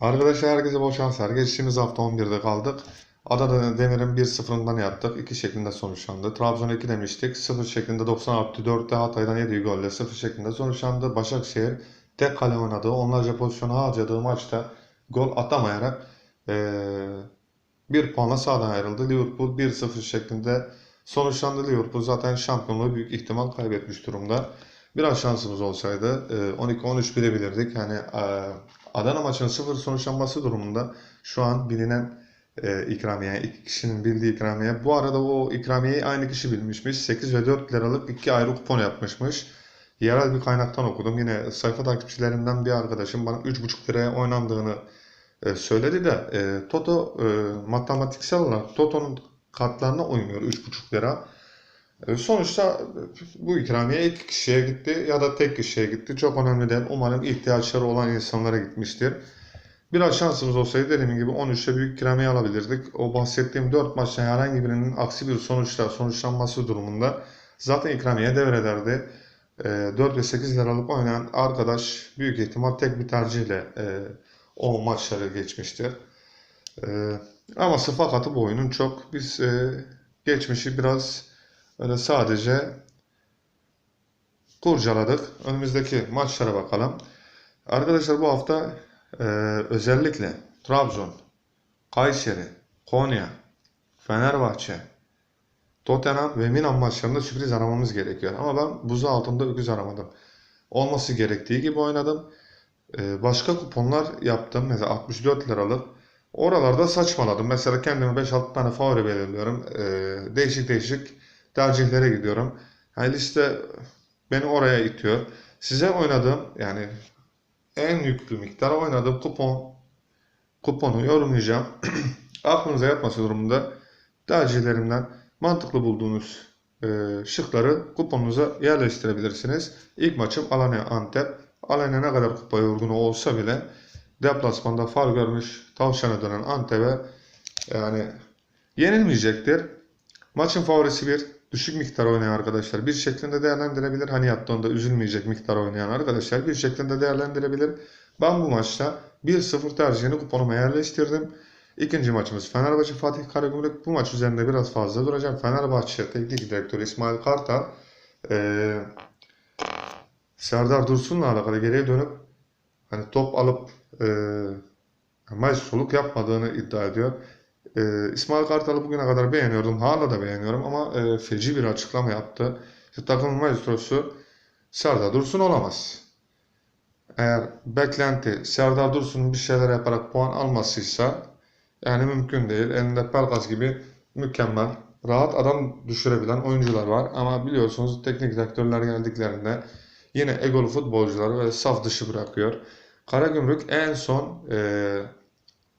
Arkadaşlar herkese bol şanslar. Geçtiğimiz hafta 11'de kaldık. Adana Demir'in 1-0'ından yattık. 2 şeklinde sonuçlandı. Trabzon 2 demiştik. 0 şeklinde 90 artı 4'te Hatay'dan yediği golle 0 şeklinde sonuçlandı. Başakşehir tek kale oynadığı, onlarca pozisyonu harcadığı maçta gol atamayarak eee bir puanla sahadan ayrıldı. Liverpool 1-0 şeklinde sonuçlandı. Liverpool zaten şampiyonluğu büyük ihtimal kaybetmiş durumda. Biraz şansımız olsaydı e, 12-13 bilebilirdik. Yani e, Adana maçının 0 sonuçlanması durumunda şu an bilinen e, ikramiye, iki kişinin bildiği ikramiye. Bu arada o ikramiyeyi aynı kişi bilmişmiş. 8 ve 4 liralık iki ayrı kupon yapmışmış. Yerel bir kaynaktan okudum. Yine sayfa takipçilerimden bir arkadaşım bana 3,5 liraya oynandığını e, söyledi de e, Toto e, matematiksel olarak Toto'nun katlarına uymuyor 3,5 lira. E, Sonuçta bu ikramiye iki kişiye gitti ya da tek kişiye gitti. Çok önemli değil. Umarım ihtiyaçları olan insanlara gitmiştir. Biraz şansımız olsaydı dediğim gibi 13'te büyük ikramiye alabilirdik. O bahsettiğim 4 maçta herhangi birinin aksi bir sonuçla sonuçlanması durumunda zaten ikramiye devrederdi. E, 4 ve 8 liralık oynayan arkadaş büyük ihtimal tek bir tercihle e, o maçları geçmiştir. E, ama sıfakatı bu oyunun çok. Biz e, geçmişi biraz Öyle sadece kurcaladık. Önümüzdeki maçlara bakalım. Arkadaşlar bu hafta e, özellikle Trabzon, Kayseri, Konya, Fenerbahçe, Tottenham ve Milan maçlarında sürpriz aramamız gerekiyor. Ama ben buzu altında öküz aramadım. Olması gerektiği gibi oynadım. E, başka kuponlar yaptım. Mesela 64 liralık. Oralarda saçmaladım. Mesela kendime 5-6 tane favori belirliyorum. E, değişik değişik tercihlere gidiyorum. Yani liste beni oraya itiyor. Size oynadığım yani en yüklü miktar oynadığım kupon kuponu yorumlayacağım. Aklınıza yatması durumunda tercihlerimden mantıklı bulduğunuz e, şıkları kuponunuza yerleştirebilirsiniz. İlk maçım Alanya Antep. Alanya ne kadar kupaya uygun olsa bile deplasmanda far görmüş tavşana dönen Antep'e yani yenilmeyecektir. Maçın favorisi bir düşük miktar oynayan arkadaşlar bir şeklinde değerlendirebilir. Hani yaptığında üzülmeyecek miktar oynayan arkadaşlar bir şeklinde değerlendirebilir. Ben bu maçta 1-0 tercihini kuponuma yerleştirdim. İkinci maçımız Fenerbahçe Fatih Karagümrük. Bu maç üzerinde biraz fazla duracağım. Fenerbahçe Teknik Direktörü İsmail Kartal eee Serdar Dursun'la alakalı geriye dönüp hani top alıp eee maç soluk yapmadığını iddia ediyor. Ee, İsmail Kartal'ı bugüne kadar beğeniyordum. Hala da beğeniyorum ama e, feci bir açıklama yaptı. İşte takımın maestrosu Serdar Dursun olamaz. Eğer beklenti Serdar Dursun'un bir şeyler yaparak puan almasıysa yani mümkün değil. Elinde Pelkas gibi mükemmel, rahat adam düşürebilen oyuncular var. Ama biliyorsunuz teknik direktörler geldiklerinde yine egolu futbolcuları ve saf dışı bırakıyor. Karagümrük en son e,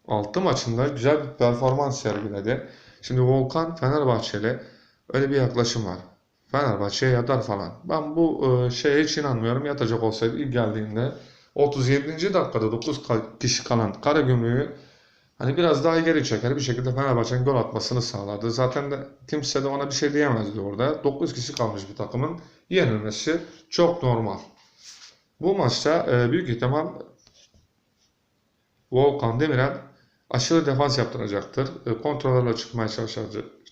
6 maçında güzel bir performans sergiledi. Şimdi Volkan Fenerbahçeli öyle bir yaklaşım var. Fenerbahçe'ye yatar falan. Ben bu e, şeye hiç inanmıyorum. Yatacak olsaydı ilk geldiğinde 37. dakikada 9 kişi kalan Karagümrük'ü hani biraz daha geri çeker bir şekilde Fenerbahçe'nin gol atmasını sağladı. Zaten de kimse de ona bir şey diyemezdi orada. 9 kişi kalmış bir takımın yenilmesi çok normal. Bu maçta e, büyük ihtimal Volkan Demirel aşırı defans yaptıracaktır. E, kontrollerle çıkmaya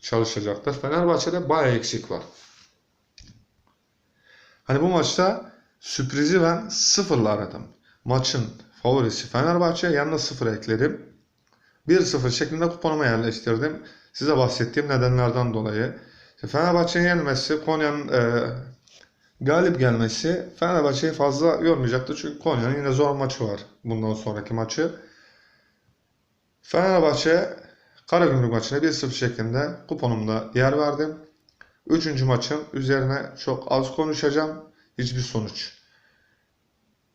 çalışacaktır. Fenerbahçe'de bayağı eksik var. Hani bu maçta sürprizi ben sıfırla aradım. Maçın favorisi Fenerbahçe. Yanına sıfır ekledim. 1-0 şeklinde kuponuma yerleştirdim. Size bahsettiğim nedenlerden dolayı. Fenerbahçe'nin yenmesi, Konya'nın e, galip gelmesi Fenerbahçe'yi fazla yormayacaktı. Çünkü Konya'nın yine zor maçı var bundan sonraki maçı. Fenerbahçe Karagümrük maçına 1-0 şeklinde kuponumda yer verdim. Üçüncü maçın üzerine çok az konuşacağım. Hiçbir sonuç.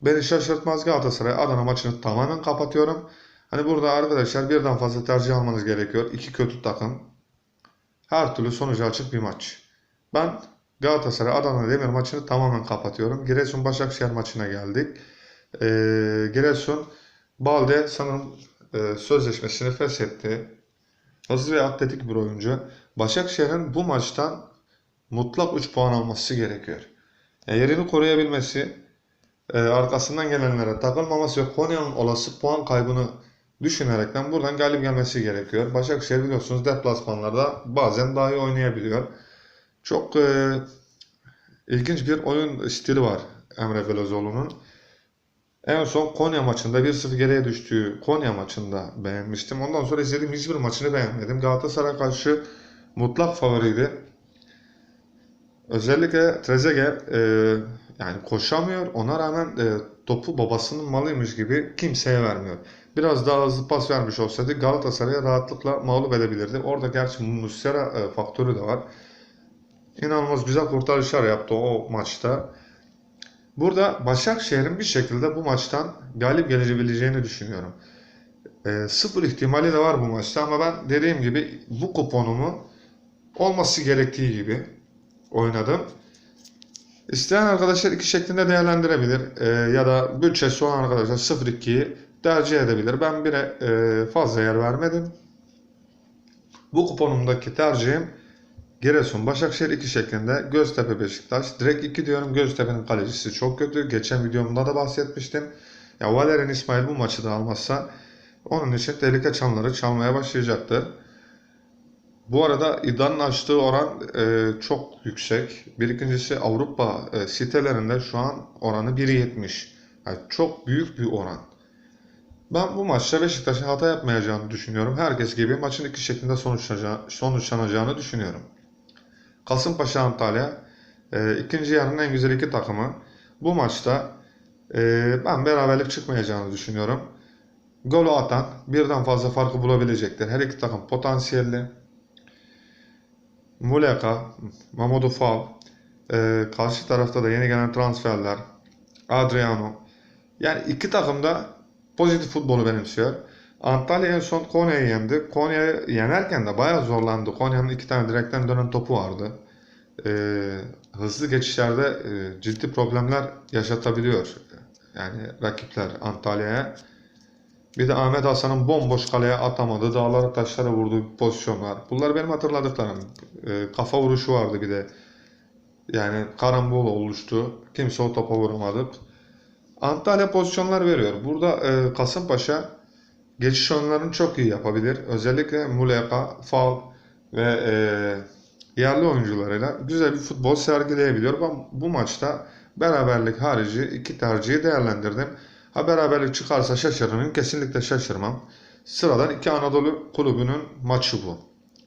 Beni şaşırtmaz Galatasaray Adana maçını tamamen kapatıyorum. Hani burada arkadaşlar birden fazla tercih almanız gerekiyor. İki kötü takım. Her türlü sonucu açık bir maç. Ben Galatasaray Adana Demir maçını tamamen kapatıyorum. Giresun Başakşehir maçına geldik. Ee, Giresun Balde sanırım e, sözleşmesini feshetti. Hızlı ve atletik bir oyuncu. Başakşehir'in bu maçtan mutlak 3 puan alması gerekiyor. Yani yerini koruyabilmesi e, arkasından gelenlere takılmaması ve Konya'nın olası puan kaybını düşünerekten buradan galip gelmesi gerekiyor. Başakşehir biliyorsunuz deplasmanlarda bazen daha iyi oynayabiliyor. Çok e, ilginç bir oyun stili var Emre Belözoğlu'nun. En son Konya maçında 1-0 geriye düştüğü Konya maçında beğenmiştim. Ondan sonra izlediğim hiçbir maçını beğenmedim. Galatasaray karşı mutlak favoriydi. Özellikle Trezeguet e, yani koşamıyor. Ona rağmen e, topu babasının malıymış gibi kimseye vermiyor. Biraz daha hızlı pas vermiş olsaydı Galatasaray'a rahatlıkla mağlup edebilirdi. Orada gerçi Muslera e, faktörü de var. İnanılmaz güzel kurtarışlar yaptı o maçta. Burada Başakşehir'in bir şekilde bu maçtan galip gelebileceğini düşünüyorum. E, sıfır ihtimali de var bu maçta ama ben dediğim gibi bu kuponumu olması gerektiği gibi oynadım. İsteyen arkadaşlar iki şeklinde değerlendirebilir E, ya da bütçesi olan arkadaşlar 0-2'yi tercih edebilir. Ben bire e, fazla yer vermedim. Bu kuponumdaki tercihim Giresun Başakşehir 2 şeklinde Göztepe Beşiktaş. Direkt 2 diyorum. Göztepe'nin kalecisi çok kötü. Geçen videomda da bahsetmiştim. Ya Valerian İsmail bu maçı da almazsa onun için tehlike çanları çalmaya başlayacaktır. Bu arada İDA'nın açtığı oran e, çok yüksek. Bir ikincisi Avrupa e, sitelerinde şu an oranı 1.70. Yani çok büyük bir oran. Ben bu maçta Beşiktaş'ın hata yapmayacağını düşünüyorum. Herkes gibi maçın iki şeklinde sonuçlanacağı, sonuçlanacağını düşünüyorum. Kasımpaşa Antalya e, ikinci yarının en güzel iki takımı. Bu maçta e, ben beraberlik çıkmayacağını düşünüyorum. Golü atan birden fazla farkı bulabilecektir. Her iki takım potansiyelli. Muleka, Mamadou Fall, e, karşı tarafta da yeni gelen transferler, Adriano. Yani iki takım da pozitif futbolu benimsiyor. Antalya en son Konya'yı yendi. Konya'yı yenerken de bayağı zorlandı. Konya'nın iki tane direkten dönen topu vardı. Ee, hızlı geçişlerde e, ciddi problemler yaşatabiliyor. Yani rakipler Antalya'ya. Bir de Ahmet Hasan'ın bomboş kaleye atamadığı, dağlara taşlara vurduğu pozisyonlar. Bunlar benim hatırladıklarım. Ee, kafa vuruşu vardı bir de. Yani karambol oluştu. Kimse o topa vuramadı. Antalya pozisyonlar veriyor. Burada e, Kasımpaşa geçiş oyunlarını çok iyi yapabilir. Özellikle Muleka, Fal ve e, yerli oyuncularıyla güzel bir futbol sergileyebiliyor. Ben bu maçta beraberlik harici iki tercihi değerlendirdim. Ha beraberlik çıkarsa şaşırır mıyım? Kesinlikle şaşırmam. Sıradan iki Anadolu kulübünün maçı bu.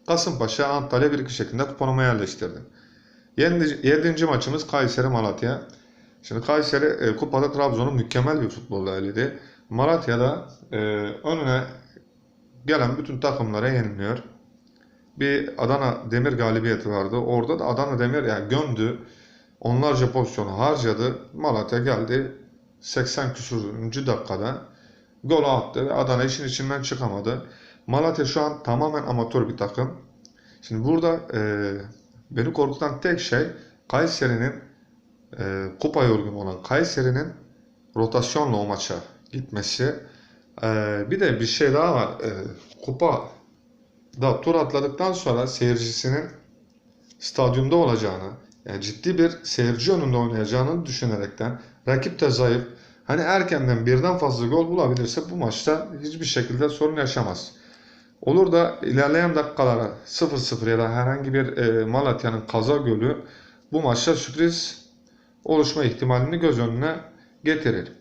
Kasımpaşa Antalya 1-2 şeklinde kuponuma yerleştirdim. Yedinci, yedinci maçımız Kayseri Malatya. Şimdi Kayseri e, kupada Trabzon'un mükemmel bir futbolla eledi. Malatya'da e, önüne gelen bütün takımlara yeniliyor. Bir Adana Demir galibiyeti vardı. Orada da Adana Demir yani gömdü. Onlarca pozisyonu harcadı. Malatya geldi 80 küsuruncu dakikada gol attı ve Adana işin içinden çıkamadı. Malatya şu an tamamen amatör bir takım. Şimdi burada e, beni korkutan tek şey Kayseri'nin e, kupa yorgunu olan Kayseri'nin rotasyonla o maça gitmesi. E, bir de bir şey daha var. E, kupa da tur atladıktan sonra seyircisinin stadyumda olacağını, yani ciddi bir seyirci önünde oynayacağını düşünerekten rakip de zayıf. Hani erkenden birden fazla gol bulabilirse bu maçta hiçbir şekilde sorun yaşamaz. Olur da ilerleyen dakikalara 0-0 ya da herhangi bir e, Malatya'nın kaza golü bu maçta sürpriz oluşma ihtimalini göz önüne getirir.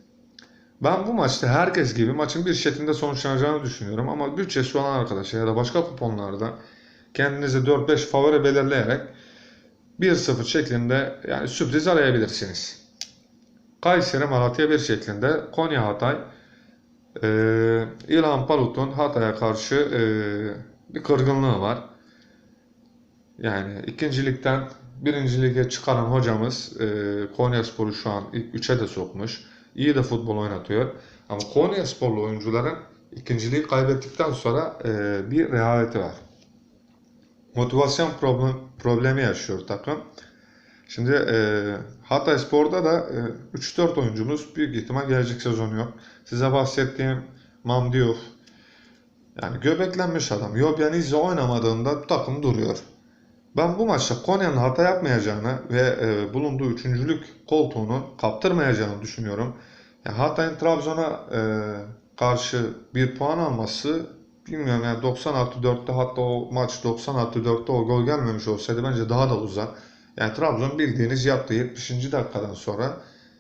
Ben bu maçta herkes gibi maçın bir şeklinde sonuçlanacağını düşünüyorum ama bütçesi olan arkadaşlar ya da başka kuponlarda kendinize 4-5 favori belirleyerek 1-0 şeklinde yani sürpriz arayabilirsiniz. Kayseri Malatya 1 şeklinde Konya Hatay e, İlhan Palut'un Hatay'a karşı e, bir kırgınlığı var. Yani ikincilikten birinci lige çıkaran hocamız e, Konya Spor'u şu an ilk 3'e de sokmuş. İyi de futbol oynatıyor. Ama Konya Sporlu oyuncuların ikinciliği kaybettikten sonra e, bir rehaveti var. Motivasyon problem, problemi yaşıyor takım. Şimdi e, Hatay Spor'da da e, 3-4 oyuncumuz büyük ihtimal gelecek sezon yok. Size bahsettiğim Mamdiov yani göbeklenmiş adam. Yobyanizze oynamadığında takım duruyor. Ben bu maçta Konya'nın hata yapmayacağını ve e, bulunduğu üçüncülük koltuğunu kaptırmayacağını düşünüyorum. Yani Hatay'ın Trabzon'a e, karşı bir puan alması bilmiyorum yani 90 artı 4'te hatta o maç 90 artı 4'te o gol gelmemiş olsaydı bence daha da uzar. Yani Trabzon bildiğiniz yaptı 70. dakikadan sonra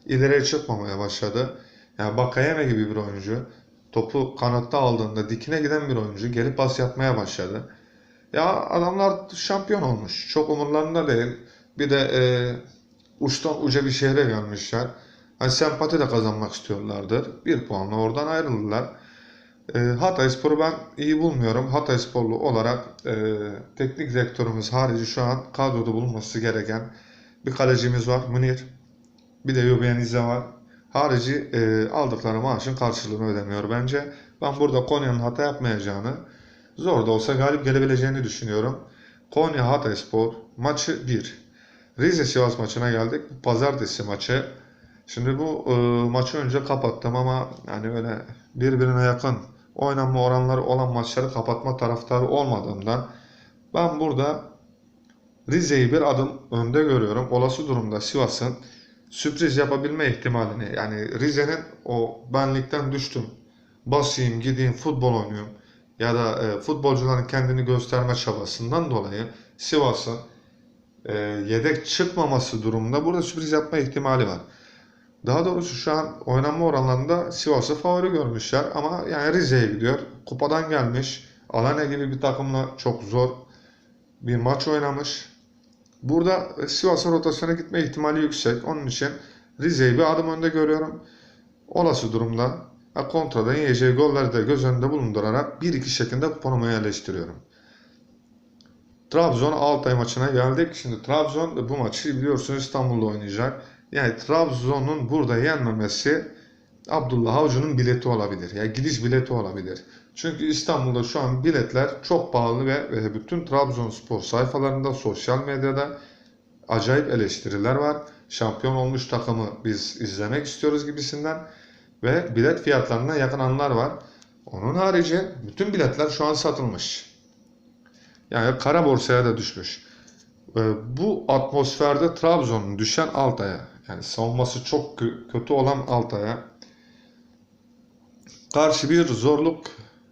ileriye çıkmamaya başladı. Yani Bakayeme gibi bir oyuncu topu kanatta aldığında dikine giden bir oyuncu geri pas yapmaya başladı. Ya adamlar şampiyon olmuş. Çok umurlarında değil. Bir de e, uçtan uca bir şehre gelmişler. Hani sempati de kazanmak istiyorlardır. Bir puanla oradan ayrıldılar. E, Hatayspor'u ben iyi bulmuyorum. Hataysporlu olarak e, teknik direktörümüz harici şu an kadroda bulunması gereken bir kalecimiz var Münir. Bir de Yubiyen İzze var. Harici e, aldıkları maaşın karşılığını ödemiyor bence. Ben burada Konya'nın hata yapmayacağını, zor da olsa galip gelebileceğini düşünüyorum. Konya Hatayspor maçı 1. Rize Sivas maçına geldik. Pazartesi maçı. Şimdi bu e, maçı önce kapattım ama yani öyle birbirine yakın oynanma oranları olan maçları kapatma taraftarı olmadığımdan ben burada Rize'yi bir adım önde görüyorum. Olası durumda Sivas'ın sürpriz yapabilme ihtimalini yani Rize'nin o benlikten düştüm. Basayım, gideyim, futbol oynuyorum ya da e, futbolcuların kendini gösterme çabasından dolayı Sivas'ın e, yedek çıkmaması durumunda burada sürpriz yapma ihtimali var. Daha doğrusu şu an oynanma oranlarında Sivas'ı favori görmüşler ama yani Rize'ye gidiyor. Kupadan gelmiş. Alanya gibi bir takımla çok zor bir maç oynamış. Burada e, Sivas'a rotasyona gitme ihtimali yüksek. Onun için Rize'yi bir adım önde görüyorum. Olası durumda kontradan yiyeceği golleri de göz önünde bulundurarak 1-2 şeklinde kuponuma yerleştiriyorum. Trabzon Altay maçına geldik. Şimdi Trabzon bu maçı biliyorsunuz İstanbul'da oynayacak. Yani Trabzon'un burada yenmemesi Abdullah Avcı'nın bileti olabilir. Yani gidiş bileti olabilir. Çünkü İstanbul'da şu an biletler çok pahalı ve bütün Trabzonspor sayfalarında, sosyal medyada acayip eleştiriler var. Şampiyon olmuş takımı biz izlemek istiyoruz gibisinden ve bilet fiyatlarına yakınanlar var. Onun harici bütün biletler şu an satılmış. Yani kara borsaya da düşmüş. Ee, Bu atmosferde Trabzon'un düşen Altay'a yani savunması çok kö- kötü olan Altay'a karşı bir zorluk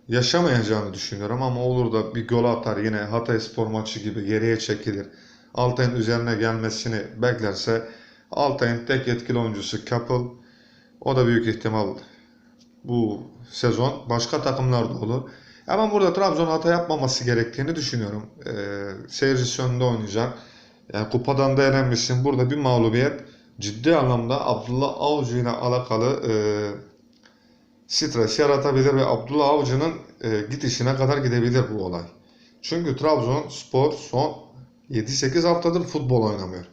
yaşamayacağını düşünüyorum ama olur da bir gol atar yine Hatayspor maçı gibi geriye çekilir. Altay'ın üzerine gelmesini beklerse Altay'ın tek etkili oyuncusu Kapıl. O da büyük ihtimal bu sezon başka takımlarda olur. Ama burada Trabzon hata yapmaması gerektiğini düşünüyorum. Ee, seyircisi önünde oynayacak. Yani kupadan da elenmişsin. Burada bir mağlubiyet ciddi anlamda Abdullah Avcı ile alakalı e, stres yaratabilir ve Abdullah Avcı'nın e, gidişine kadar gidebilir bu olay. Çünkü Trabzonspor son 7-8 haftadır futbol oynamıyor.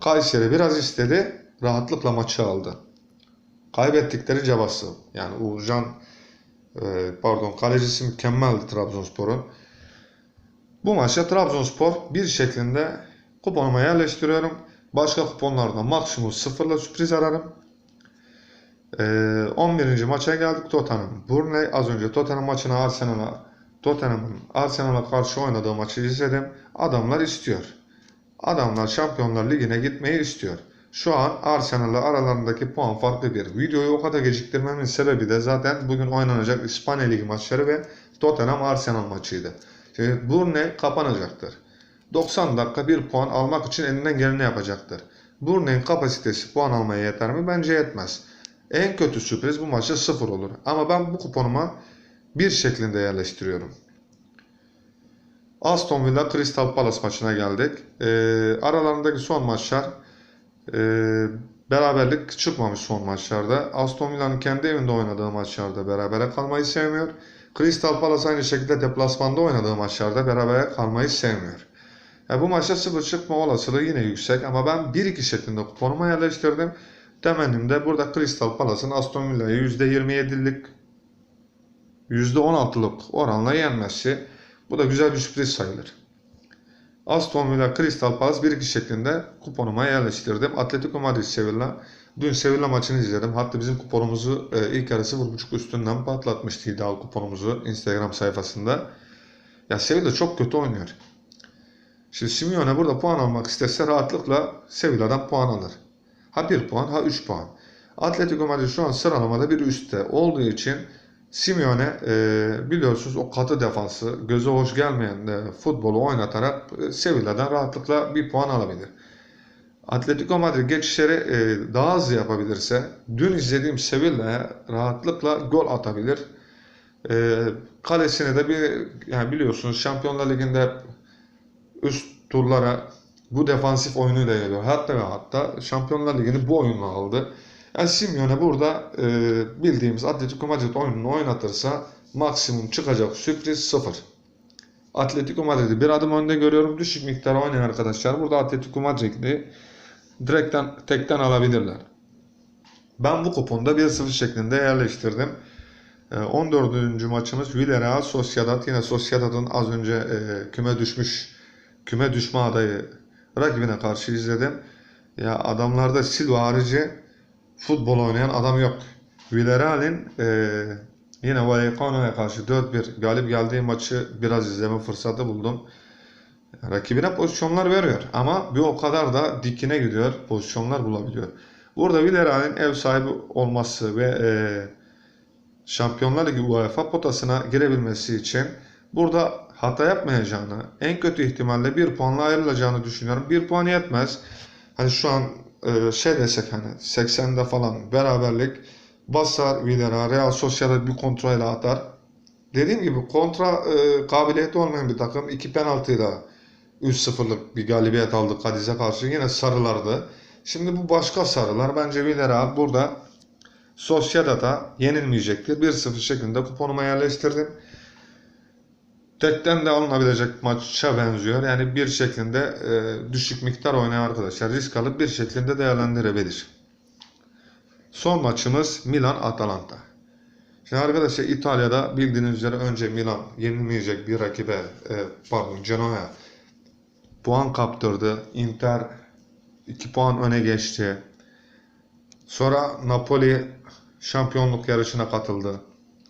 Kayseri biraz istedi, rahatlıkla maçı aldı. Kaybettikleri cevası. Yani Uğurcan e, pardon kalecisi mükemmeldi Trabzonspor'un. Bu maçta Trabzonspor bir şeklinde kuponuma yerleştiriyorum. Başka kuponlarda maksimum sıfırla sürpriz ararım. Ee, 11. maça geldik Tottenham. Burnley az önce Tottenham maçına Arsenal'a Tottenham'ın Arsenal'a karşı oynadığı maçı izledim. Adamlar istiyor. Adamlar Şampiyonlar Ligi'ne gitmeyi istiyor. Şu an Arsenal'la aralarındaki puan farklı bir. Videoyu o kadar geciktirmemin sebebi de zaten bugün oynanacak İspanya Ligi maçları ve Tottenham Arsenal maçıydı. Şimdi Burnley kapanacaktır. 90 dakika bir puan almak için elinden geleni yapacaktır. Burnley'in kapasitesi puan almaya yeter mi? Bence yetmez. En kötü sürpriz bu maçta 0 olur. Ama ben bu kuponuma bir şeklinde yerleştiriyorum. Aston Villa Crystal Palace maçına geldik. Ee, aralarındaki son maçlar e, beraberlik çıkmamış son maçlarda. Aston Villa'nın kendi evinde oynadığı maçlarda berabere kalmayı sevmiyor. Crystal Palace aynı şekilde deplasmanda oynadığı maçlarda berabere kalmayı sevmiyor. Ya bu maçta 0 çıkma olasılığı yine yüksek ama ben 1-2 şeklinde kuponuma yerleştirdim. Temennim de burada Crystal Palace'ın Aston Villa'yı %27'lik %16'lık oranla yenmesi. Bu da güzel bir sürpriz sayılır. Aston Villa Crystal Palace 1-2 şeklinde kuponuma yerleştirdim. Atletico Madrid Sevilla. Dün Sevilla maçını izledim. Hatta bizim kuponumuzu e, ilk yarısı 0.5 üstünden patlatmıştı ideal kuponumuzu Instagram sayfasında. Ya Sevilla çok kötü oynuyor. Şimdi Simeone burada puan almak istese rahatlıkla Sevilla'dan puan alır. Ha 1 puan ha 3 puan. Atletico Madrid şu an sıralamada bir üstte olduğu için Simeone e, biliyorsunuz o katı defansı, göze hoş gelmeyen de futbolu oynatarak e, Sevilla'dan rahatlıkla bir puan alabilir. Atletico Madrid geçişleri e, daha hızlı yapabilirse dün izlediğim Sevilla'ya rahatlıkla gol atabilir. E, kalesine de bir yani biliyorsunuz Şampiyonlar Ligi'nde üst turlara bu defansif oyunuyla geliyor. Hatta ve hatta Şampiyonlar Ligi'ni bu oyunla aldı. Yani Simeone burada e, bildiğimiz Atletico Madrid oyununu oynatırsa maksimum çıkacak sürpriz sıfır. Atletico Madrid'i bir adım önde görüyorum. Düşük miktar oynayan arkadaşlar burada Atletico Madrid'i direkten tekten alabilirler. Ben bu kuponda 1-0 şeklinde yerleştirdim. E, 14. maçımız Villarreal Sociedad. Yine Sociedad'ın az önce e, küme düşmüş küme düşme adayı rakibine karşı izledim. Ya adamlarda Silva harici futbol oynayan adam yok. Villarreal'in e, yine Vallecano'ya karşı 4-1 galip geldiği maçı biraz izleme fırsatı buldum. Rakibine pozisyonlar veriyor ama bir o kadar da dikine gidiyor, pozisyonlar bulabiliyor. Burada Villarreal'in ev sahibi olması ve e, Şampiyonlar Ligi UEFA potasına girebilmesi için burada hata yapmayacağını, en kötü ihtimalle bir puanla ayrılacağını düşünüyorum. Bir puan yetmez. Hani şu an e, şey desek hani 80'de falan beraberlik basar Villarreal, Real Sociedad bir kontrayla atar. Dediğim gibi kontra e, kabiliyeti olmayan bir takım. iki penaltıyla 3-0'lık bir galibiyet aldı Cadiz'e karşı. Yine sarılardı. Şimdi bu başka sarılar. Bence Villarreal burada Sociedad'a yenilmeyecektir. 1-0 şeklinde kuponuma yerleştirdim. Tekten de alınabilecek maça benziyor. Yani bir şeklinde e, düşük miktar oynayan arkadaşlar risk alıp bir şeklinde değerlendirebilir. Son maçımız Milan-Atalanta. Şimdi arkadaşlar İtalya'da bildiğiniz üzere önce Milan yenilmeyecek bir rakibe e, pardon Genoa'ya puan kaptırdı. Inter 2 puan öne geçti. Sonra Napoli şampiyonluk yarışına katıldı.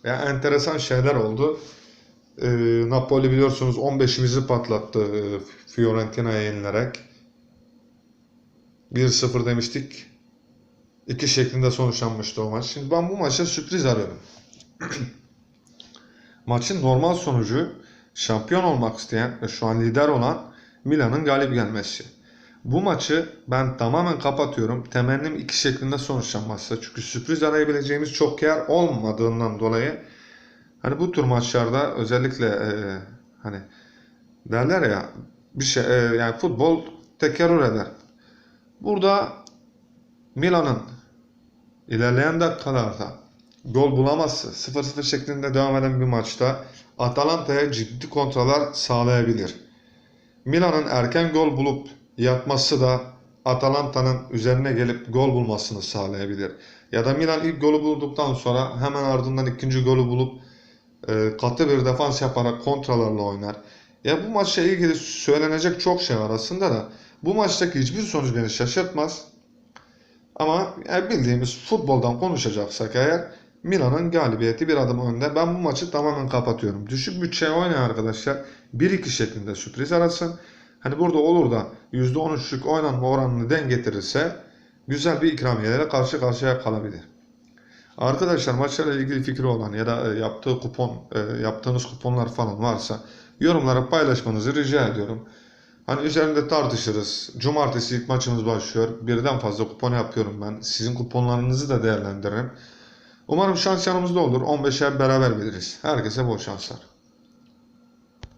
Yani enteresan şeyler oldu. E, Napoli biliyorsunuz 15'imizi patlattı e, Fiorentina'ya yenilerek. 1-0 demiştik. 2 şeklinde sonuçlanmıştı o maç. Şimdi ben bu maça sürpriz arıyorum. Maçın normal sonucu şampiyon olmak isteyen ve şu an lider olan Milan'ın galip gelmesi. Bu maçı ben tamamen kapatıyorum. Temennim iki şeklinde sonuçlanması. Çünkü sürpriz arayabileceğimiz çok yer olmadığından dolayı hani bu tür maçlarda özellikle e, hani derler ya bir şey e, yani futbol tekerrür eder. Burada Milan'ın ilerleyen dakikalarda gol bulamazsa 0-0 şeklinde devam eden bir maçta Atalanta'ya ciddi kontralar sağlayabilir. Milan'ın erken gol bulup yatması da Atalanta'nın üzerine gelip gol bulmasını sağlayabilir. Ya da Milan ilk golü bulduktan sonra hemen ardından ikinci golü bulup e, katı bir defans yaparak kontralarla oynar. Ya bu maçla ilgili söylenecek çok şey var aslında da bu maçtaki hiçbir sonuç beni şaşırtmaz. Ama yani bildiğimiz futboldan konuşacaksak eğer Milan'ın galibiyeti bir adım önde. Ben bu maçı tamamen kapatıyorum. Düşük bütçeye oynayan arkadaşlar 1-2 şeklinde sürpriz arasın. Hani burada olur da %13'lük oynanma oranını den getirirse güzel bir ikramiyelere karşı karşıya kalabilir. Arkadaşlar maçlarla ilgili fikri olan ya da e, yaptığı kupon, e, yaptığınız kuponlar falan varsa yorumlara paylaşmanızı rica ediyorum. Hani üzerinde tartışırız. Cumartesi ilk maçımız başlıyor. Birden fazla kupon yapıyorum ben. Sizin kuponlarınızı da değerlendiririm. Umarım şans yanımızda olur. 15'e beraber biliriz. Herkese bol şanslar.